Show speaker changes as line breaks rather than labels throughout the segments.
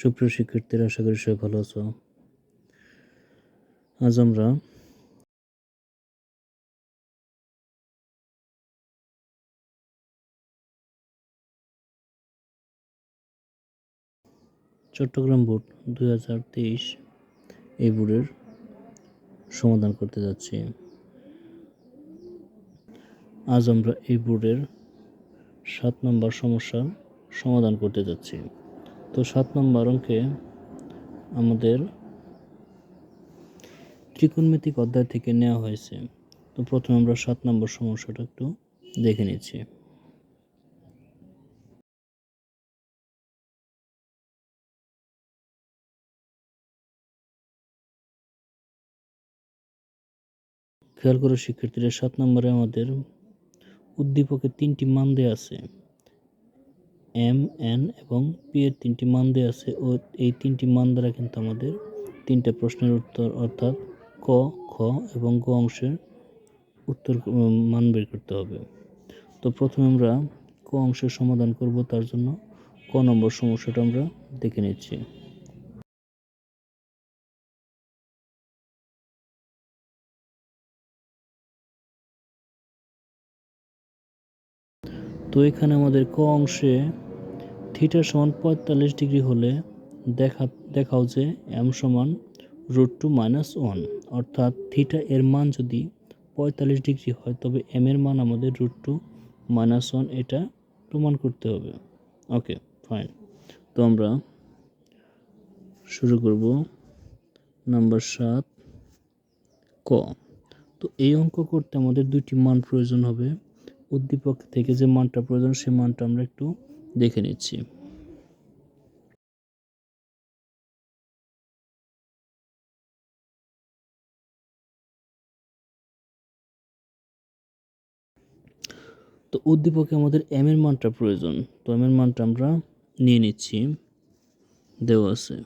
সুপ্রিয় শিক্ষার্থীরা, আশা করি সবাই ভালো আছো। আজ আমরা চট্টগ্রাম বোর্ড দুই হাজার তেইশ এই বোর্ডের সমাধান করতে যাচ্ছি। আজ আমরা এই বোর্ডের সাত নম্বর সমস্যার সমাধান করতে যাচ্ছি। তো সাত নম্বর অঙ্কে আমাদের ত্রিকোণমিতিক অধ্যায় থেকে নেওয়া হয়েছে। তো প্রথমে আমরা সাত নম্বর সমস্যাটা একটু দেখে নিচ্ছি। খেয়াল করো শিক্ষার্থীরা, সাত নম্বরে আমাদের উদ্দীপকের তিনটি মান দেওয়া আছে। এম, এন এবং পি এর তিনটি মান দেওয়া আছে। ও এই তিনটি মান দ্বারা কিন্তু আমাদের তিনটা প্রশ্নের উত্তর অর্থাৎ ক, খ এবং গ অংশের উত্তর মান বের করতে হবে। তো প্রথমে আমরা ক অংশের সমাধান করব, তার জন্য ক নম্বর সমস্যাটা আমরা দেখে নিচ্ছি। তো এখানে আমাদের ক অংশে থিটা সমান পঁয়তাল্লিশ ডিগ্রি হলে দেখা, দেখাও যে এম সমান রুট টু মাইনাস ওয়ান, অর্থাৎ থিটা এর মান যদি পঁয়তাল্লিশ ডিগ্রি হয়, তবে এম এর মান আমাদের রুট টু মাইনাস ওয়ান এটা প্রমাণ করতে হবে। Okay, fine. তো আমরা শুরু করব নাম্বার সাত, ক। তো এই অঙ্ক করতে আমাদের দুইটি মান প্রয়োজন হবে। উদ্দীপক থেকে যে মানটা প্রয়োজন সেই মানটা আমরা একটু দেখে নিচ্ছি। তো উদ্দীপকে আমাদের এম এর মানটা প্রয়োজন। তো এম এর মানটা আমরা নিয়ে নিচ্ছি। দেওয়া আছে।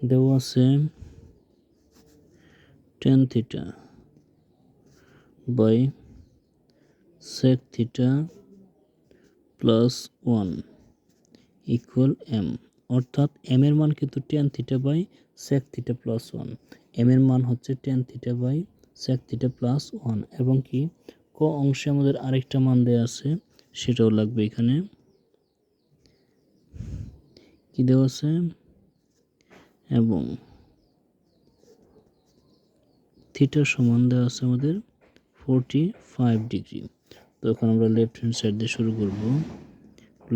দেওয়া আছে tan theta by sec theta plus one equal M অর্থাৎ এম এর মান কিন্তু tan theta by sec theta plus one M এর মান হচ্ছে tan theta by sec theta plus one এবং কি? ক অংশে আমাদের আরেকটা মান দেওয়া আছে, সেটাও লাগবে এখানে। কি দেওয়া আছে? এবং থিটা সমান দেওয়া আছে আমাদের ফোরটি ফাইভ ডিগ্রি তো এখন আমরা লেফট হ্যান্ড সাইড দিয়ে শুরু করব।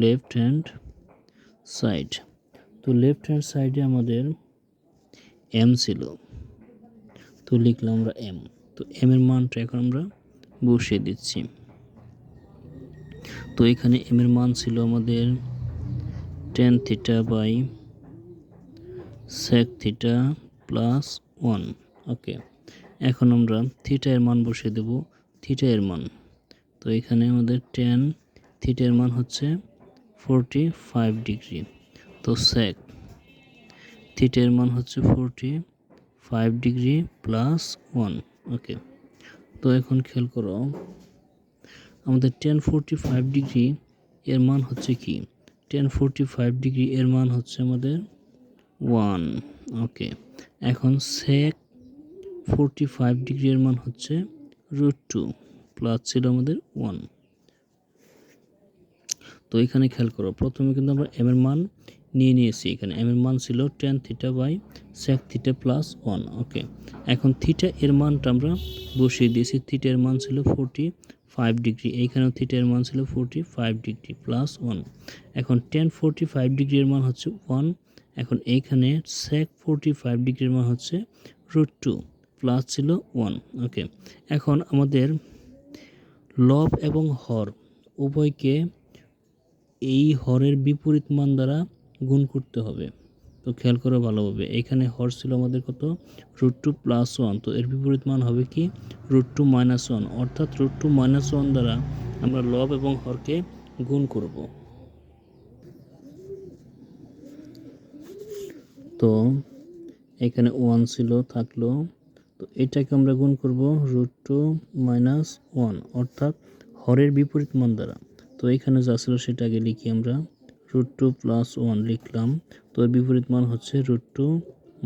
লেফট হ্যান্ড সাইড তো লেফট হ্যান্ড সাইডে আমাদের এম ছিল। তো লিখলাম আমরা এম তো এম এর মানটা এখন আমরা বসিয়ে দিচ্ছি। তো এখানে এম এর মান ছিল আমাদের tan theta by sec theta plus one okay এখন আমরা থিটা এর মান বসিয়ে দেব থিটা এর মান। তো এখানে আমাদের টেন থিটা এর মান হচ্ছে ফোরটি ফাইভ ডিগ্রি তো সেক থিটা এর মান হচ্ছে forty five degree plus one okay তো এখন খেয়াল করো, আমাদের টেন ফোরটি ফাইভ ডিগ্রি এর মান হচ্ছে কি? টেন ফোরটি ফাইভ ডিগ্রি এর মান হচ্ছে আমাদের ওয়ান ওকে এখন সেক ফোরটি ফাইভ ডিগ্রি এর মান হচ্ছে রুট টু প্লাস ছিল আমাদের ওয়ান তো এখানে খেয়াল করো, প্রথমে কিন্তু আমরা এম এর মান নিয়ে নিয়েছি এখানে। এম এর মান ছিল tan theta by sec theta plus one okay এখন থিটা এর মানটা আমরা বসিয়ে দিয়েছি থিটা এর মান ছিল ফোরটি ফাইভ ডিগ্রি এইখানেও থিটা এর মান ছিল forty five degree plus one এখন টেন ফোরটি ফাইভ ডিগ্রির মান হচ্ছে ওয়ান এখন এইখানে সেক ফোরটি ফাইভ ডিগ্রির মান হচ্ছে রুট টু প্লাস ছিল ওয়ান, ওকে। এখন আমাদের লব এবং হর, উভয়কে এই হরের বিপরীত মান দ্বারা গুণ করতে হবে। তো খেয়াল করো ভালোভাবে, এখানে হর ছিল আমাদের কত? রুট টু প্লাস ওয়ান, তো এর বিপরীত মান হবে কি? রুট টু মাইনাস ওয়ান, অর্থাৎ রুট টু মাইনাস ওয়ান দ্বারা আমরা লব এবং হরকে গুণ করব। তো এখানে ওয়ান ছিল, থাকল তো এটাকে আমরা গুণ করব রুট টু মাইনাস ওয়ান অর্থাৎ হরের বিপরীত মান দ্বারা। তো এখানে যা ছিল সেটা আগে লিখি আমরা। রুট টু প্লাস ওয়ান লিখলাম। তো বিপরীত মান হচ্ছে রুট টু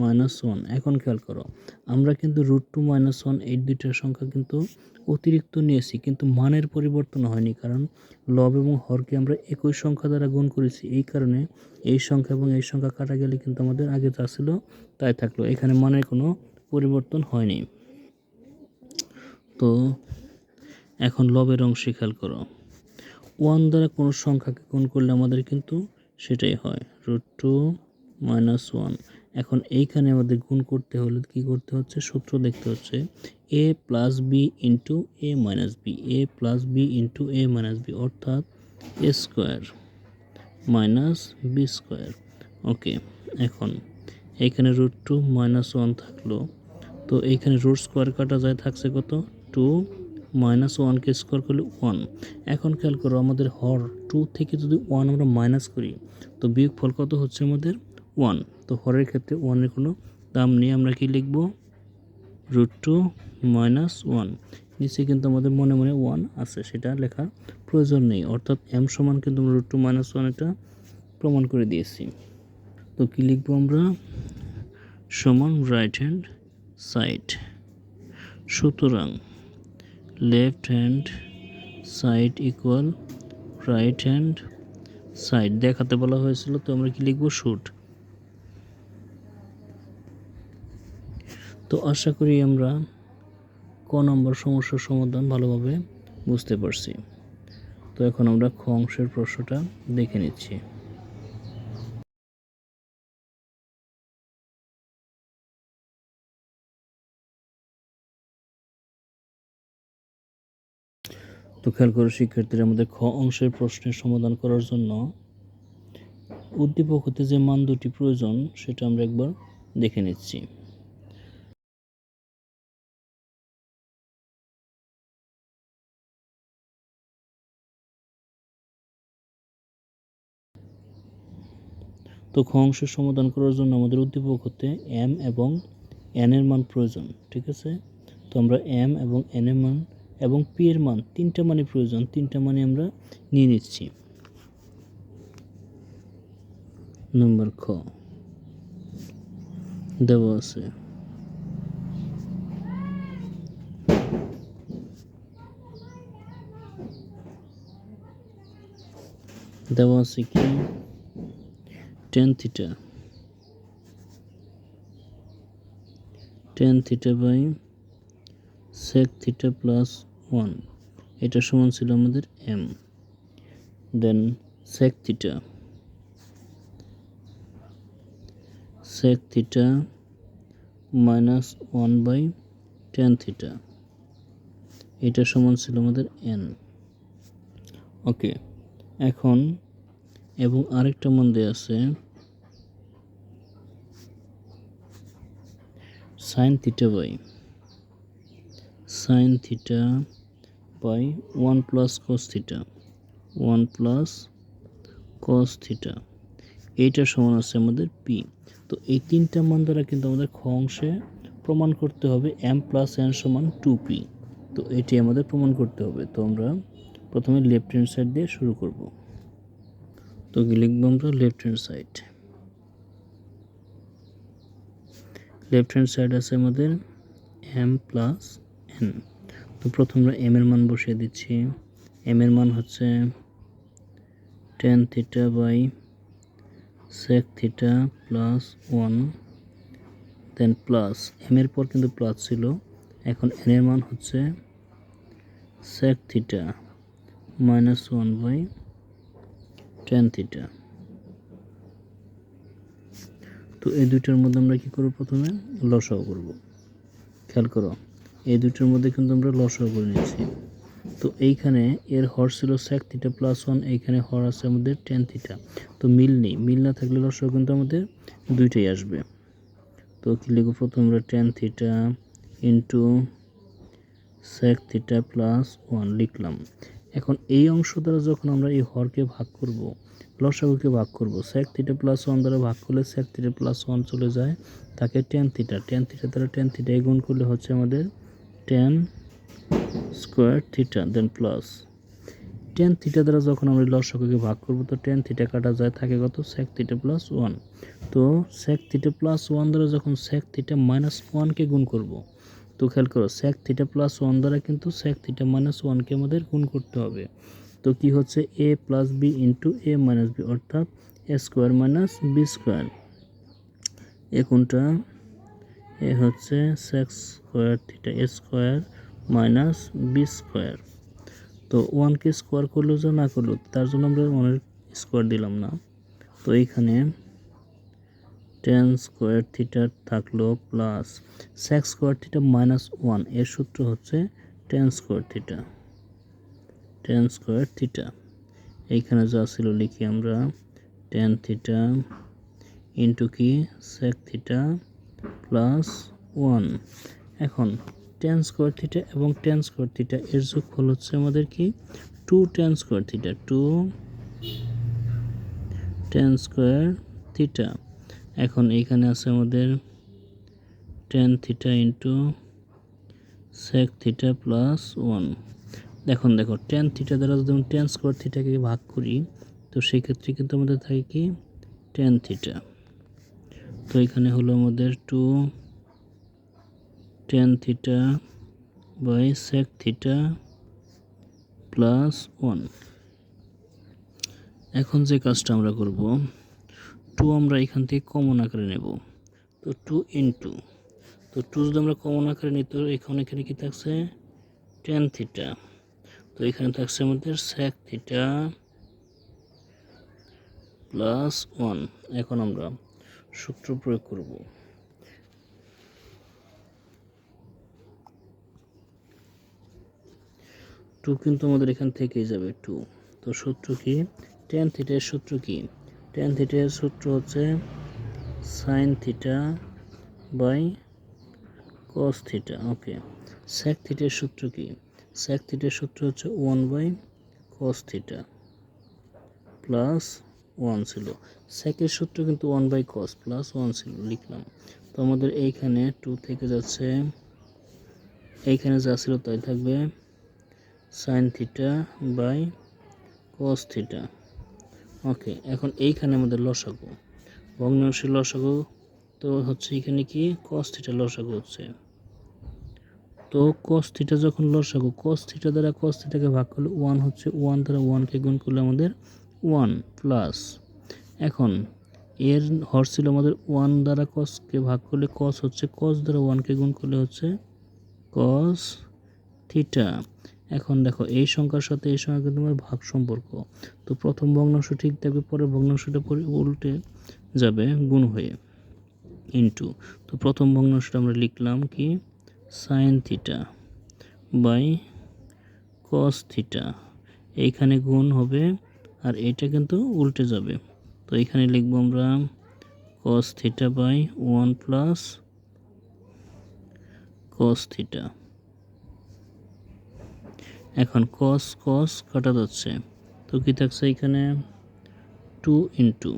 মাইনাস ওয়ান এখন খেয়াল করো, আমরা কিন্তু রুট টু মাইনাস ওয়ান এই দুইটার সংখ্যা কিন্তু অতিরিক্ত নিয়েছি, কিন্তু মানের পরিবর্তন হয়নি, কারণ লব এবং হরকে আমরা একই সংখ্যা দ্বারা গুণ করেছি। এই কারণে এই সংখ্যা এবং এই সংখ্যা কাটা গেলে কিন্তু আমাদের আগে যা ছিল তাই থাকল। এখানে মানের কোনো পরিবর্তন হয়নি। তো এখন লবের অংশে খেয়াল করো। ওয়ান দ্বারা কোনো সংখ্যাকে গুণ করলে আমাদের কিন্তু সেটাই হয়। Root two minus one. এখন এইখানে আমাদের গুণ করতে হলে কি করতে হচ্ছে? সূত্র দেখতে হচ্ছে A plus B into A minus B. A plus B into A minus B, অর্থাৎ A square minus B square. Okay, এখন এইখানে রুট টু মাইনাস ওয়ান থাকল। তো এইখানে রুট স্কোয়ার কাটা যায় থাকছে কত? টু মাইনাস ওয়ানকে স্কোয়ার করলে ওয়ান। এখন খেয়াল করো আমাদের হর টু থেকে যদি ওয়ান আমরা মাইনাস করি, তো বিয়োগ ফল কত হচ্ছে আমাদের? ওয়ান। তো হরের ক্ষেত্রে ওয়ানের কোনো দাম নেই। আমরা কি লিখব? Root two minus one. নিচে কিন্তু আমাদের মনে মনে ওয়ান আছে, সেটা লেখার প্রয়োজন নেই। অর্থাৎ এম সমান কিন্তু আমরা রুট টু মাইনাস ওয়ান এটা প্রমাণ করে দিয়েছি। তো কী লিখব আমরা? সমান রাইট হ্যান্ড সাইড সুতরাং left hand side equal right hand side দেখাতে বলা হয়েছিল তো আমরা কি লিখব? শুট। তো আশা করি আমরা ক নম্বর সমস্যার সমাধান ভালোভাবে বুঝতে পারছি। তো এখন আমরা খ অংশের প্রশ্নটা দেখে নিচ্ছি। তো খেয়াল করে, শিক্ষার্থীরা আমাদের খ অংশের প্রশ্নের সমাধান করার জন্য উদ্দীপক হতে যে মান দুটি প্রয়োজন, সেটা আমরা একবার দেখে নিচ্ছি। তো খ অংশের সমাধান করার জন্য আমাদের উদ্দীপক হতে এম এবং এন এর মান প্রয়োজন, ঠিক আছে? তো আমরা এম এবং এন এর মান এবং পি এর মান, তিনটা মানে প্রয়োজন, তিনটা মানে আমরা নিয়ে নিচ্ছি। নম্বর খ। দেওয়া আছে। দেওয়া আছে কি? Tan theta tan theta by sec theta plus one এটা সমান ছিল আমাদের M then sec theta sec theta minus one by tan theta এটা সমান ছিল আমাদের এন ওকে এখন এবং আরেকটা মান দেওয়া আছে। Sin theta by sin theta by one plus cos theta one plus cos theta এইটা সমান আছে আমাদের পি তো এই তিনটা মান দ্বারা কিন্তু আমাদের খ অংশে প্রমাণ করতে হবে এম প্লাস এন সমান টু পি তো এটি আমাদের প্রমাণ করতে হবে। তো আমরা প্রথমে লেফট হ্যান্ড সাইড দিয়ে শুরু করব। তো লিখব আমরা? Left hand side left hand side আছে আমাদের এম প্লাস তো প্রথম আমরা এম এর মান বসিয়ে দিচ্ছি। এম এর মান হচ্ছে tan theta by sec theta plus one then plus M এর পর কিন্তু প্লাস ছিল। এখন এন এর মান হচ্ছে sec theta minus one by tan theta তো এই দুইটার মধ্যে আমরা কী করব প্রথমে? লসাও করব। খেয়াল করো। এই দুটোর মধ্যে কিন্তু আমরা লসাও করে নিচ্ছি। তো এইখানে এর হর ছিল স্যাক থিটা প্লাস ওয়ান এইখানে হর আছে আমাদের টেন থিটা তো মিল নেই, মিল না থাকলে লসাও কিন্তু আমাদের দুইটাই আসবে। তো কী লিখব প্রথম? আমরা tan theta into sec theta plus one লিখলাম। এখন এই অংশ দ্বারা যখন আমরা এই হরকে ভাগ করব, লসাগুকে ভাগ করব স্যাক থিটা প্লাস ওয়ান দ্বারা ভাগ করলে স্যাক থিটা প্লাস ওয়ান চলে যায় তাকে টেন থিটা টেন থিটা দ্বারা টেন থিটা গুণ করলে হচ্ছে আমাদের tan square theta then plus tan theta দ্বারা যখন আমরা লসাগুকে ভাগ করব, তো টেন থিটা কাটা যায় থাকে কত? স্যাক থিটা প্লাস ওয়ান তো স্যাক থিটা প্লাস ওয়ান দ্বারা যখন স্যাক থিটা মাইনাস ওয়ানকে গুণ করব, তো খেয়াল করো স্যাক থিটা প্লাস ওয়ান দ্বারা কিন্তু স্যাক থিটা মাইনাস ওয়ানকে আমাদের গুণ করতে হবে। তো কি হচ্ছে? A plus B into A minus B অর্থাৎ A square minus B square A কোনটা? এ হচ্ছে sec square theta square minus B square তো ওয়ানকে স্কোয়ার করলেও যা না করল, তার জন্য আমরা ওয়ানের স্কোয়ার দিলাম না। তো এইখানে টেন স্কোয়ার থিটা থাকল plus sec square theta minus ওয়ানের সূত্র হচ্ছে tan square theta tan square theta এইখানে যা ছিল লিখি আমরা টেন থিটা ইন্টু কি? Sec theta plus one. এখন টেন স্কোয়ার থিটা এবং টেন স্কোয়ার থিটা এর যোগফল হচ্ছে আমাদের কি? Two tan square theta two tan square theta এখন এইখানে আছে আমাদের tan theta into sec theta plus one দেখুন দেখো টেন থিটা দ্বারা যদি টেন স্কোয়ার থিটাকে ভাগ করি, তো সেই ক্ষেত্রে কিন্তু আমাদের থাকে কি? টেন থিটা তো এখানে হলো আমাদের two tan theta by sec theta plus one এখন যে কাজটা আমরা করব টু আমরা এখান থেকে কমন আকারে নেব। তো টু ইন্টু তো টু যদি আমরা কমন আকারে নিই, তো এখানে এখানে কি থাকছে? টেন থিটা তো এখানে থাকছে আমাদের সেক থিটা প্লাস ওয়ান এখন আমরা সূত্র প্রয়োগ করব। টু কিন্তু আমাদের এখান থেকেই যাবে টু। তো সূত্র কি? টেন থিটার সূত্র কি? টেন থিটার সূত্র হচ্ছে sin theta by cos theta okay sec থিটার সূত্র কি? স্যাক থিটার সূত্র হচ্ছে one by cos theta plus one ছিল। স্যাকের সূত্র কিন্তু one by cos plus one ছিল, লিখলাম। তো আমাদের এইখানে টু থেকে যাচ্ছে, এইখানে যা ছিল তাই থাকবে sin theta by cos theta okay এখন এইখানে আমাদের লসাগু। ভগ্নাংশের লসাগু তো হচ্ছে এখানে কি? কস থিটা লসাগু হচ্ছে। তো কস থিটা যখন লসাগু কস থিটা দ্বারা কস থিটাকে ভাগ করলে ওয়ান হচ্ছে ওয়ান দ্বারা ওয়ানকে গুণ করলে আমাদের ওয়ান প্লাস। এখন, এর হর ছিল আমাদের ওয়ান দ্বারা কসকে ভাগ করলে কস হচ্ছে কস দ্বারা ওয়ানকে গুণ করলে হচ্ছে কস থিটা এখন দেখো, এই সংখ্যার সাথে এই সংখ্যা কিন্তু আমার ভাগ সম্পর্ক। তো প্রথম ভগ্নাংশ ঠিক থাকবে পরে ভগ্নাংশটা পরে উল্টে যাবে গুণ হয়ে ইন্টু তো প্রথম ভগ্নাংশটা আমরা লিখলাম কি? Sin theta by cos theta এইখানে গুণ হবে আর এটা কিন্তু উল্টে যাবে। তো এখানে লিখব আমরা cos theta by one plus cos theta এখন কস কস কাটা যাচ্ছে। তো কী থাকছে এখানে? টু ইন্টু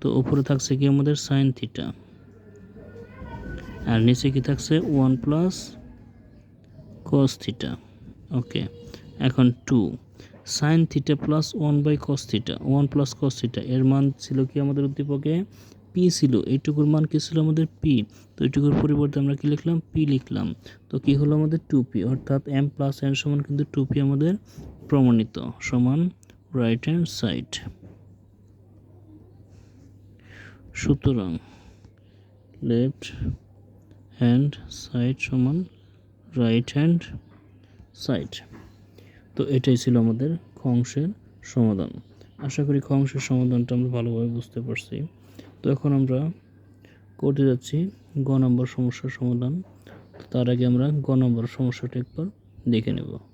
তো উপরে থাকছে কি আমাদের? সাইন থিটা আর নিচে কি থাকছে? One plus cos theta okay এখন two sin theta plus one by cos theta one plus cos theta এর মান ছিল কি আমাদের উদ্দীপকে? পি ছিল, এইটুকুর মান কী ছিল আমাদের পি তো এইটুকুর পরিবর্তে আমরা কি লিখলাম? পি লিখলাম। তো কি হলো আমাদের টু পি অর্থাৎ এম প্লাস এন সমান কিন্তু টু পি আমাদের প্রমাণিত, সমান রাইট হ্যান্ড সাইড সুতরাং লেফট হ্যান্ড সাইড সমান রাইট হ্যান্ড সাইড তো এটাই ছিল আমাদের খংসের সমাধান। আশা করি খংসের সমাধানটা আমরা ভালোভাবে বুঝতে পারছি। তো এখন আমরা করতে যাচ্ছি গ নম্বর সমস্যার সমাধান। তার আগে আমরা গ নম্বর সমস্যাটা একবার দেখে নেব।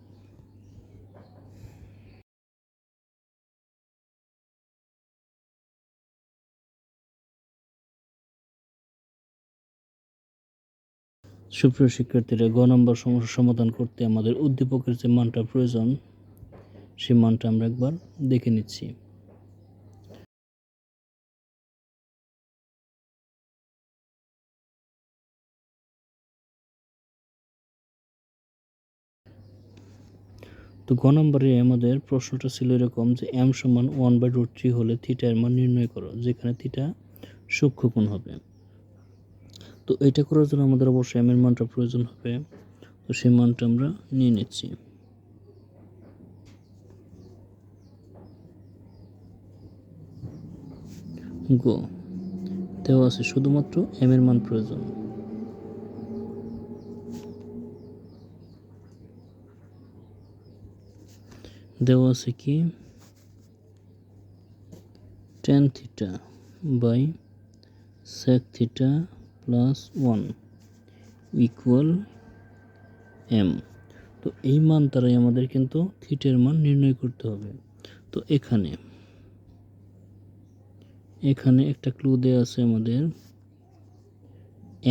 সুপ্রিয় শিক্ষার্থীরা, গ নম্বর সমস্যা সমাধান করতে আমাদের উদ্দীপকের যে মানটা প্রয়োজন, সেই মানটা আমরা একবার দেখে নিচ্ছি। তো গ নম্বরে আমাদের প্রশ্নটা ছিল এরকম যে এম সমান ওয়ান বাই রুট থ্রি হলে থিটা এর মান নির্ণয় করো, যেখানে থিটা সূক্ষ্মকোণ হবে। তো এটা করার জন্য আমাদের অবশ্যই এম এর মানটা প্রয়োজন হবে। তো সেই মানটা আমরা নিয়ে নিচ্ছি। গো, দেওয়া আছে শুধুমাত্র এম এর মান প্রয়োজন। দেওয়া আছে কি? Tan theta by sec theta plus one equal M তো এই মান দ্বারাই আমাদের কিন্তু থিটের মান নির্ণয় করতে হবে। তো এখানে এখানে একটা ক্লু দেওয়া আছে আমাদের।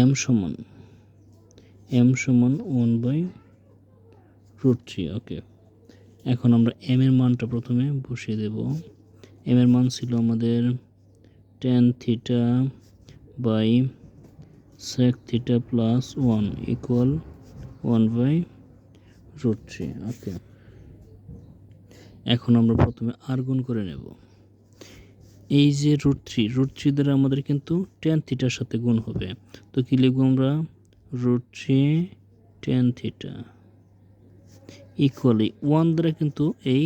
এম সমান এম সমান one by root three okay এখন আমরা এম এর মানটা প্রথমে বসিয়ে দেব। এম এর মান ছিল আমাদের tan theta by sec theta plus one equal one by root three okay এখন আমরা প্রথমে আর গুণ করে নেব। এই যে রুট থ্রি রুট থ্রি দ্বারা আমাদের কিন্তু টেন থিটার সাথে গুণ হবে। তো কী লিখব আমরা? Root three tan theta equally one দ্বারা কিন্তু এই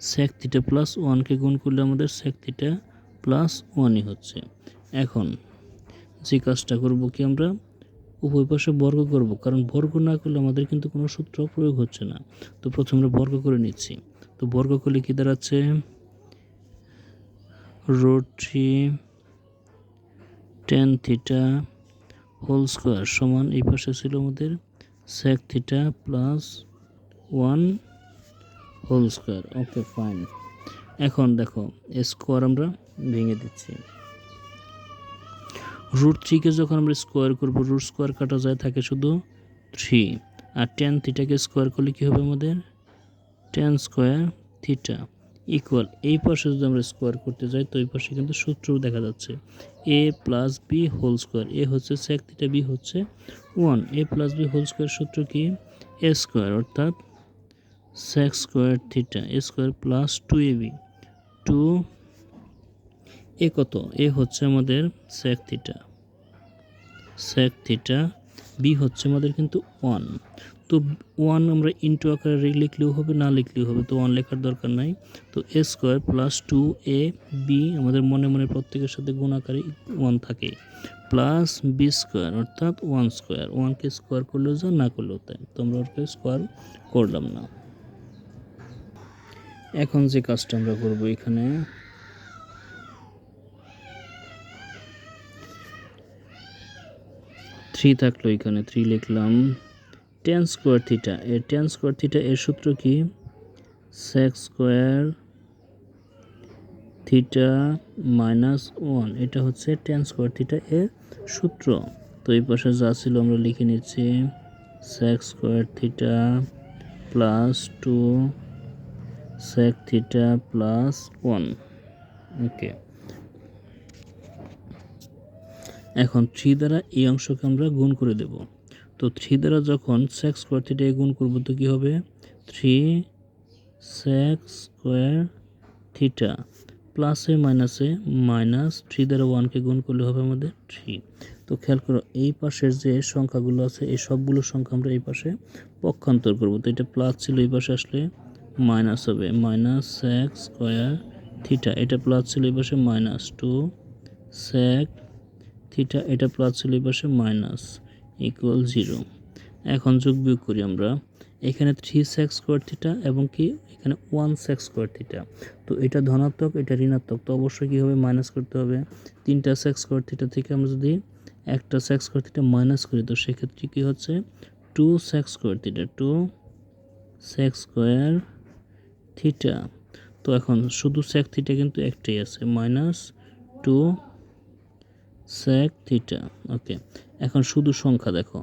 সেক থিটা প্লাস ওয়ানকে গুণ করলে আমাদের সেক থিটা প্লাস ওয়ানই হচ্ছে। এখন যে কাজটা করব কি আমরা উভয় পাশে বর্গ করব? কারণ বর্গ না করলে আমাদের কিন্তু কোনো সূত্র প্রয়োগ হচ্ছে না। তো প্রথমে আমরা বর্গ করে নিচ্ছি। তো বর্গ করলে কী দাঁড়াচ্ছে? Root tan theta whole square সমান এই পাশে ছিল আমাদের sec theta plus one whole square. Okay, fine. এখন দেখো স্কোয়ার আমরা ভেঙে দিচ্ছি। রুট থ্রিকে যখন আমরা স্কোয়ার করব রুট স্কোয়ার কাটা যায়, থাকে শুধু থ্রি আর টেন থিটাকে স্কোয়ার করলে কী হবে আমাদের? টেন স্কোয়ার থিটা ইকুয়াল এই পাশে যদি আমরা স্কোয়ার করতে যাই, তো এই পাশে কিন্তু সূত্র দেখা যাচ্ছে। A plus B whole square A হচ্ছে সেক থিটা বি হচ্ছে one A plus B whole square সূত্র কি? এ স্কোয়ার অর্থাৎ sec square theta A square plus two A B two A কত? এ হচ্ছে আমাদের sec theta sec theta B হচ্ছে আমাদের কিন্তু ওয়ান তো ওয়ান আমরা ইন্টু আকারে লিখলেও হবে, না লিখলেও হবে, তো ওয়ান লেখার দরকার নাই। তো A square plus two A B আমাদের মনে মনে প্রত্যেকের সাথে গুণ আকারে ওয়ান থাকে। প্লাস বি স্কোয়ার অর্থাৎ ওয়ান স্কোয়ার ওয়ানকে স্কোয়ার করলেও যা না করলেও তাই। তো আমরা ওকে স্কোয়ার করলাম না। এখন যে কাজটা আমরা করব এখানে থ্রি থাকল এখানে, থ্রি লিখলাম। টেন স্কোয়ার থিটা এর টেন স্কোয়ার থিটা এর সূত্র কি? Sec square theta minus one এটা হচ্ছে টেন স্কোয়ার থিটা এর সূত্র। তো এই পাশে যা ছিল আমরা লিখে নিচ্ছি sec square theta plus two sec theta plus one okay এখন থ্রি দ্বারা এই অংশকে আমরা গুণ করে দেব। তো থ্রি দ্বারা যখন সেক্স স্কোয়ার থিটা গুণ করব তো কী হবে? থ্রি সেক্স স্কোয়ার থিটা প্লাসে মাইনাসে মাইনাস থ্রি দ্বারা ওয়ানকে গুণ করলে হবে আমাদের থ্রি। তো খেয়াল করো, এই পাশের যে সংখ্যাগুলো আছে, এই সবগুলো সংখ্যা আমরা এই পাশে পক্ষান্তর করব। তো এটা প্লাস ছিল, এই পাশে আসলে মাইনাস হবে। মাইনাস সেক স্কোয়ার থিটা এটা প্লাস ছিল, এই পাশে মাইনাস টু সেক থিটা এটা প্লাস এই পাশে মাইনাস ইকুয়াল জিরো। এখন যোগ বিয়োগ করি আমরা। এখানে থ্রি সেক্স স্কোয়ার থিটা এবং কি? এখানে ওয়ান সেক্স স্কোয়ার থিটা। তো এটা ধনাত্মক, এটা ঋণাত্মক। তো অবশ্যই কী হবে? মাইনাস করতে হবে। তিনটা সেক্স স্কোয়ার থিটা থেকে আমরা যদি একটা সেক্স স্কোয়ার থিটা মাইনাস করি, তো সেক্ষেত্রে কী হচ্ছে? Two sec square theta, two sec square theta. তো এখন শুধু সেক থিটা কিন্তু একটাই আছে। Minus two sec theta okay এখন শুধু সংখ্যা দেখো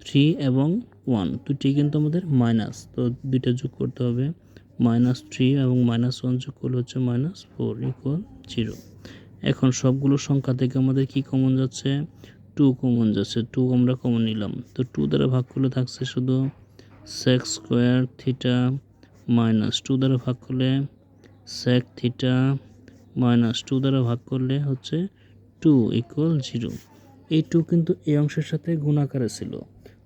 থ্রি এবং ওয়ান দুটি কিন্তু আমাদের মাইনাস তো দুইটা যোগ করতে হবে মাইনাস থ্রি এবং মাইনাস ওয়ান যোগ করলে হচ্ছে মাইনাস ফোর ইকুয়াল জিরো এখন সবগুলো সংখ্যা থেকে আমাদের কি কমন যাচ্ছে? টু কমন যাচ্ছে টু আমরা কমন নিলাম, তো টু দ্বারা ভাগ করলে থাকছে শুধু sec square theta minus two দ্বারা ভাগ করলে সেক থিটা মাইনাস টু দ্বারা ভাগ করলে হচ্ছে টু ইকুয়াল জিরো এই টু কিন্তু এই অংশের সাথে গুণাকারে ছিল।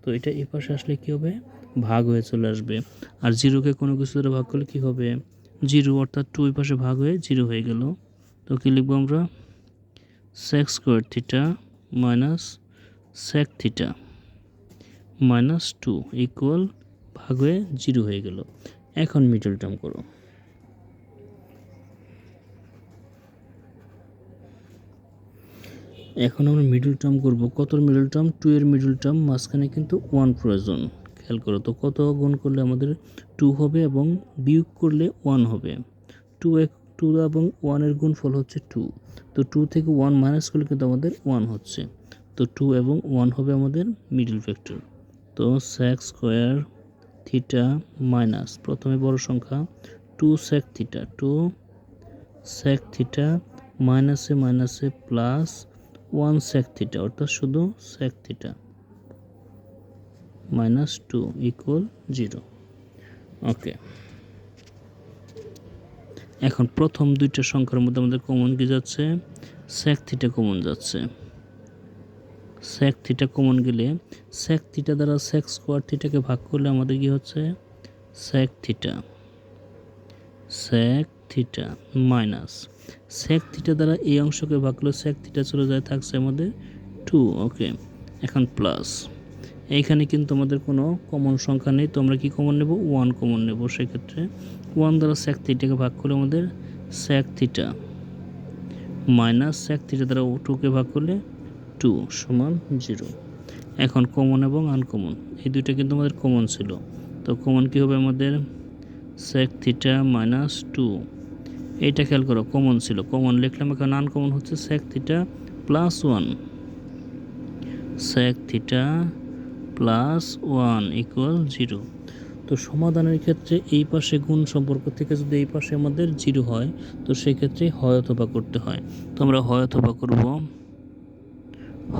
তো এটা এই পাশে আসলে কী হবে? ভাগ হয়ে চলে আসবে। আর জিরোকে কোনো কিছু দ্বারা ভাগ করলে কী হবে? জিরো অর্থাৎ টু এই পাশে ভাগ হয়ে জিরো হয়ে গেল। তো কী লিখব আমরা? Sec square theta minus sec theta minus two equal ভাগ হয়ে জিরো হয়ে গেল। এখন মিডল টার্ম করো। এখন আমরা মিডল টার্ম করব। কত মিডল টার্ম টু এর মিডল টার্ম মাঝখানে কিন্তু ওয়ান প্রয়োজন। খেয়াল করো তো, কত গুণ করলে আমাদের টু হবে এবং বিয়োগ করলে ওয়ান হবে। টু এক টু এবং ওয়ানের গুণফল হচ্ছে টু তো টু থেকে ওয়ান মাইনাস করলে কিন্তু আমাদের ওয়ান হচ্ছে। তো টু এবং ওয়ান হবে আমাদের মিডল ফ্যাক্টর তো স্যাক স্কোয়ার থিটা মাইনাস প্রথমে বড় সংখ্যা two sec theta two sec theta মাইনাসে মাইনাসে প্লাস ওয়ান স্যাক থিটা অর্থাৎ শুধু sec theta minus two equal zero okay এখন প্রথম দুইটা সংখ্যার মধ্যে আমাদের কমন কি যাচ্ছে? স্যাক থিটা কমন যাচ্ছে। স্যাক থিটা কমন গেলে স্যাক থিটা দ্বারা স্যাক স্কোয়ার থিটাকে ভাগ করলে আমাদের কি হচ্ছে? Sec theta sec theta minus sec theta দ্বারা এই অংশকে ভাগ করলে স্যাক থিটা চলে যায় থাকছে আমাদের টু ওকে এখন প্লাস এইখানে কিন্তু আমাদের কোনো কমন সংখ্যা নেই, তো আমরা কি কমন নেব? ওয়ান কমন নেব সেক্ষেত্রে। ওয়ান দ্বারা স্যাক থিটাকে ভাগ করলে আমাদের sec theta minus sec theta দ্বারা টুকে ভাগ করলে টু সমান জিরো এখন কমন এবং আনকমন এই দুইটা কিন্তু আমাদের কমন ছিল। তো কমন কী হবে আমাদের? সেক থিটা মাইনাস টু এইটা খেয়াল করো কমন ছিল। কমন লিখলাম এখন আনকমন হচ্ছে sec theta plus one sec theta plus one equal zero তো সমাধানের ক্ষেত্রে এই পাশে গুণ সম্পর্ক থেকে যদি এই পাশে আমাদের জিরো হয়, তো সেক্ষেত্রে হয় অথবা করতে হয়। তো আমরা হয় অথবা করব,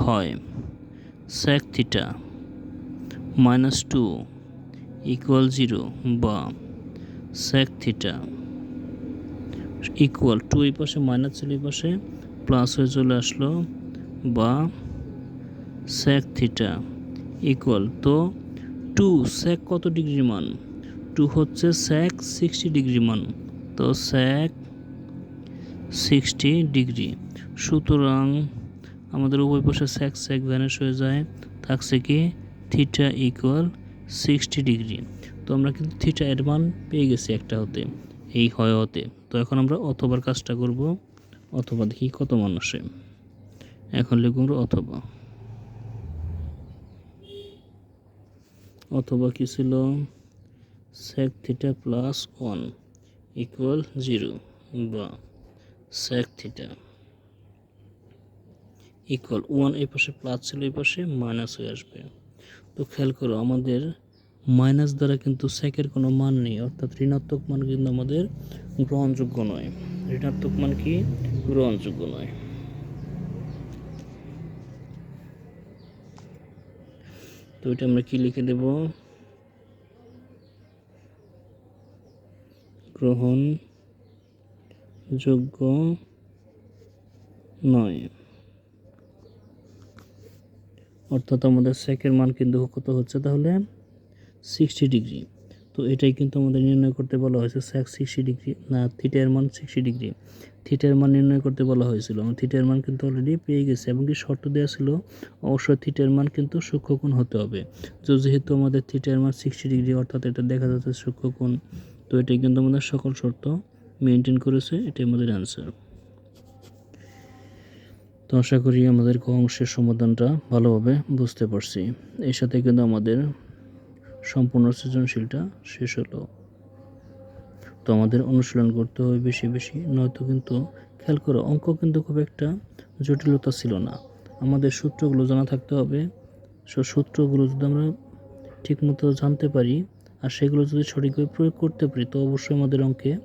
হয়। Sec theta minus two equal zero বা সেক থিটা ইকুয়াল টু এই পাশে মাইনাস ছিল এই পাশে প্লাস হয়ে চলে আসলো বা sec theta equal to two sec কত ডিগ্রি মান? টু হচ্ছে সেক সিক্সটি ডিগ্রি মান। তো সেক সিক্সটি ডিগ্রি। সুতরাং আমাদের উভয় পাশে সেক সেক ভ্যানিশ হয়ে যায়, থাকছে কি থিটা ইকুয়াল সিক্সটি ডিগ্রি। তো আমরা কিন্তু থিটা এর মান পেয়ে গেছি একটা হতে। এই হয় হতে তো এখন আমরা অথবার কাজটা করব, অথবা দেখি কত মানুষে এখন আমরা অথবা। অথবা কি ছিল? Sec theta plus one equal zero বা সেক থিটা ইকুয়াল ওয়ান এই পাশে প্লাস ছিল, এই পাশে মাইনাস হয়ে আসবে। তো খেয়াল করো, আমাদের মাইনাস দ্বারা কিন্তু সেকের কোনো মান নেই, অর্থাৎ ঋণাত্মক মান কিন্তু আমাদের গ্রহণযোগ্য নয়। ঋণাত্মক মান কি? গ্রহণযোগ্য নয়। তো এটা আমরা কি লিখে দেব? গ্রহণ যোগ্য নয়। অর্থাৎ আমাদের সেকের মান কিন্তু কত হচ্ছে তাহলে? সিক্সটি ডিগ্রি তো এটাই কিন্তু আমাদের নির্ণয় করতে বলা হয়েছে স্যাক সিক্সটি ডিগ্রি না থিটার মান সিক্সটি ডিগ্রি থিটার মান নির্ণয় করতে বলা হয়েছিল। আমরা থিটার মান কিন্তু অলরেডি পেয়ে গেছি। এবং কি শর্ত দেওয়া ছিল? অবশ্যই থিটার মান কিন্তু সূক্ষ্মকোণ হতে হবে। তো যেহেতু আমাদের থিটার মান সিক্সটি ডিগ্রি অর্থাৎ এটা দেখা যাচ্ছে সূক্ষ্মকোণ, তো এটাই কিন্তু আমাদের সকল শর্ত মেনটেন করেছে। এটাই আমাদের অ্যান্সার তো আশা করি আমাদের অংশের সমাধানটা ভালোভাবে বুঝতে পারছি। এর সাথে কিন্তু আমাদের সম্পূর্ণ সৃজনশীলটা শেষ হলো। তো আমাদের অনুশীলন করতে হবে বেশি বেশি, নয়তো কিন্তু খেয়াল করো, অঙ্ক কিন্তু খুব একটা জটিলতা ছিল না। আমাদের সূত্রগুলো জানা থাকতে হবে। সো সূত্রগুলো যদি আমরা ঠিকমতো জানতে পারি আর সেগুলো যদি সঠিকভাবে প্রয়োগ করতে পারি, তো অবশ্যই আমাদের অঙ্কে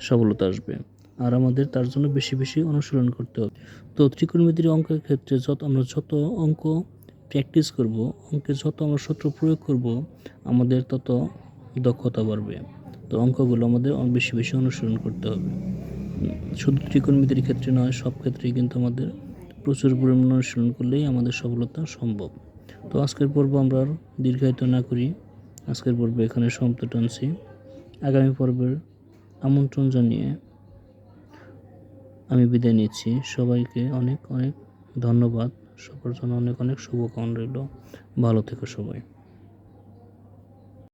সফলতা আসবে। আর আমাদের তার জন্য বেশি বেশি অনুশীলন করতে হবে। তো ত্রিকোণমিতির অঙ্কের ক্ষেত্রে যত আমরা যত অঙ্ক প্র্যাকটিস করব, অঙ্কে যত আমরা সূত্র প্রয়োগ করব, আমাদের তত দক্ষতা বাড়বে। তো অঙ্কগুলো আমাদের অনেক বেশি বেশি অনুসরণ করতে হবে। শুধু ত্রিকোণমিতির ক্ষেত্রে নয়, সব ক্ষেত্রেই কিন্তু আমাদের প্রচুর পরিমাণ অনুসরণ করলেই আমাদের সফলতা সম্ভব। তো আজকের পর্ব আমরা দীর্ঘায়িত না করি। আজকের পর্ব এখানে সমাপ্ত টানছি আগামী পর্বের আমন্ত্রণ জানিয়ে আমি বিদায় নিচ্ছি। সবাইকে অনেক অনেক ধন্যবাদ। সবার জন্য অনেক অনেক শুভকামনা রইল। ভালো থেকো সবাই।